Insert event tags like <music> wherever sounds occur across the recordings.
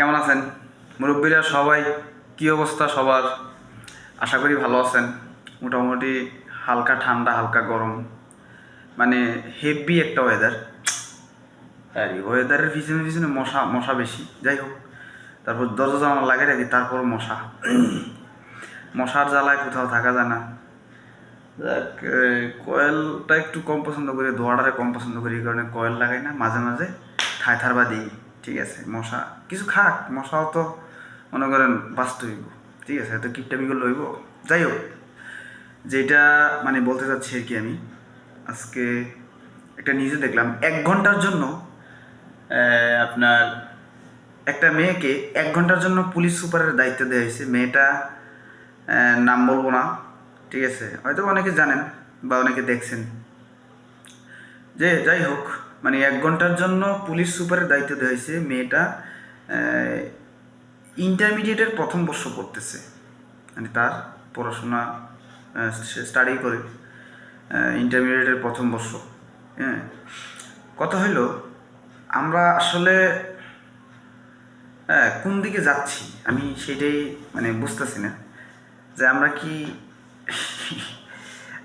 কেমন আছেন? মুরব্বীরা সবাই, কি অবস্থা সবার? আশা করি ভালো আছেন। মোটামুটি হালকা ঠান্ডা, হালকা গরম। মানে হেভি একটা ওয়েদার আর ওয়েদারের পিছনে পিছনে মশা মশা বেশি। যাই হোক, তারপর দরজা জানালা লাগে রাখি তারপর মশা। মশার জ্বালায় কোথাও থাকা যায় না। কয়েলটা একটু কম পছন্দ করি, ধোয়াটারে কম পছন্দ করি কারণে কয়েল লাগাই না, মাঝে মাঝে ঠায় থারবা দিই। ঠিক আছে, মশা, কিছু খাক, মশাও তো মনে করেন বাঁচতে হইব। ঠিক আছে হয়তো কিপটামিগুলো লইব যাই হোক, যেটা মানে বলতে চাচ্ছি আর কি আমি, আজকে একটা নিউজে দেখলাম, এক ঘণ্টার জন্য আপনার একটা মেয়েকে এক ঘণ্টার জন্য পুলিশ সুপারের দায়িত্ব দেওয়া হয়েছে। মেয়েটা নাম বলব না, ঠিক আছে, হয়তো অনেকে জানেন বা অনেকে দেখছেন। যে, যাই হোক মানে এক ঘণ্টার জন্য পুলিশ সুপারের দায়িত্ব দেওয়া হয়েছে মেয়েটা ইন্টারমিডিয়েটের প্রথম বর্ষ পড়তেছে। মানে তার পড়াশোনা স্টাডি করে ইন্টারমিডিয়েটের প্রথম বর্ষ হ্যাঁ কথা হইল, আমরা আসলে কোন দিকে যাচ্ছি? আমি সেটাই মানে বুঝতেছি না। যে আমরা কি,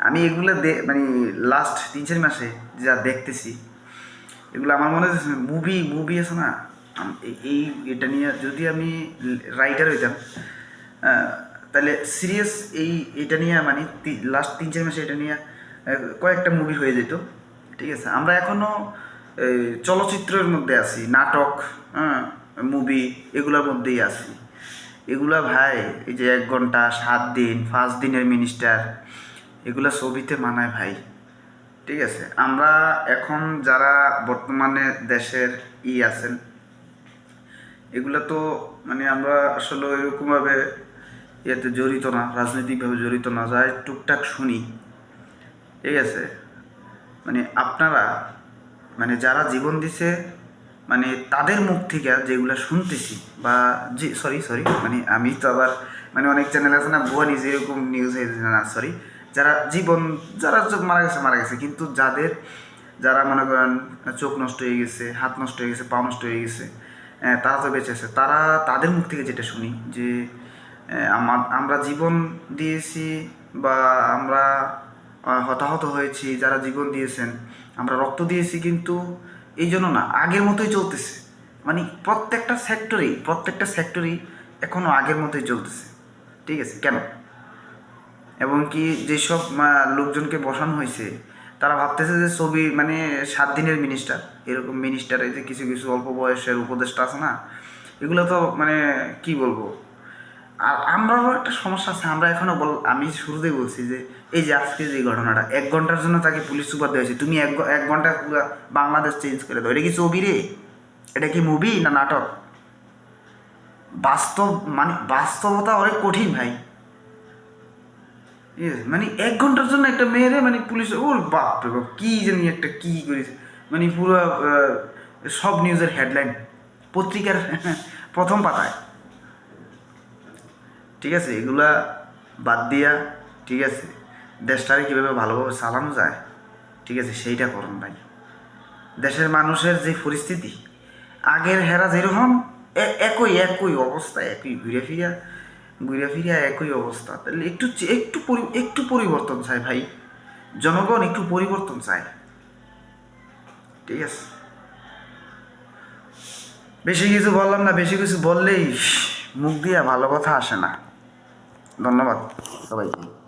আমি এগুলো মানে লাস্ট তিন চার মাসে যা দেখতেছি এগুলো আমার মনে হচ্ছে মুভি মুভি আছে না? এই- এই, এটা নিয়ে যদি আমি রাইটার হইতাম তাহলে সিরিয়াস এই, এটা নিয়ে মানে লাস্ট তিন, চার মাসে এটা নিয়ে কয়েকটা মুভি হয়ে যেত, ঠিক আছে? আমরা এখনও চলচ্চিত্রের মধ্যে আছি, নাটক হ্যাঁ মুভি এগুলোর মধ্যেই আছি। এগুলা ভাই, এই যে এক ঘণ্টা, সাত দিন, পাঁচ দিনের মিনিস্টার এগুলা ছবিতে মানায় ভাই। ঠিক আছে, আমরা এখন যারা বর্তমানে দেশের ই আছেন, এগুলো তো মানে আমরা আসলে এরকমভাবে ইয়েতে জড়িত না, রাজনৈতিকভাবে জড়িত না যাই টুকটাক শুনি। ঠিক আছে মানে আপনারা মানে যারা জীবন দিছে মানে তাদের মুখ থেকে যেগুলো শুনতেছি, বা জি সরি সরি মানে আমি তো আবার মানে অনেক চ্যানেল আছে না, ভুয়া নিজে এরকম নিউজ হয়েছে না সরি যারা জীবন, যারা চোখ মারা গেছে মারা গেছে। কিন্তু যাদের, যারা মনে করেন, চোখ নষ্ট হয়ে গেছে, হাত নষ্ট হয়ে গেছে পা নষ্ট হয়ে গেছে তারা তো বেঁচে আছে। তারা তাদের মুখ থেকে যেটা শুনি যে আমার আমরা জীবন দিয়েছি বা আমরা হতাহত হয়েছি, যারা জীবন দিয়েছেন, আমরা রক্ত দিয়েছি কিন্তু এই জন্য না, আগের মতোই চলতেছে। মানে প্রত্যেকটা সেক্টরেই প্রত্যেকটা সেক্টরেই এখনও আগের মতোই চলতেছে। ঠিক আছে? কেন? এবং কি যেসব লোকজনকে বসানো হয়েছে, তারা ভাবতেছে যে ছবি মানে সাত দিনের মিনিস্টার এরকম মিনিস্টার এই যে কিছু কিছু অল্প বয়সের উপদেষ্টা আছে না, এগুলো তো মানে কি বলব? আর আমরাও একটা সমস্যা আছে, আমরা এখনও বল, আমি শুরুতেই বলছি যে, এই যে আজকে যে ঘটনাটা, এক ঘণ্টার জন্য তাকে পুলিশ সুপার দেওয়া হয়েছে, তুমি এক এক ঘণ্টা বাংলাদেশ চেঞ্জ করে দাও, এটা কি ছবি রে? এটা কি মুভি না নাটক? বাস্তব মানে বাস্তবতা অনেক কঠিন ভাই। মানে এক ঘণ্টার জন্য একটা মেয়েরে মানে পুলিশ, ওর বাপ রে বাপ, কী জানি একটা কী করেছে। মানে পুরো সব নিউজের হেডলাইন পত্রিকার <laughs> প্রথম পাতায়। ঠিক আছে? এগুলা বাদ দিয়া, ঠিক আছে? দেশটাকে কীভাবে ভালোভাবে চালানো যায়, ঠিক আছে? সেইটা করুন ভাই। দেশের মানুষের যে পরিস্থিতি, আগের হেরা যেরকম একই একই অবস্থা, একই ঘুরে ফিরা। ঘুরে ফিরিয়া একই অবস্থা। তাহলে একটু একটু একটু পরিবর্তন চাই ভাই। জনগণ একটু পরিবর্তন চায়। ঠিক আছে? বেশি কিছু বললাম না, বেশি কিছু বললেই মুখ দিয়া ভালো কথা আসে না। ধন্যবাদ সবাইকে।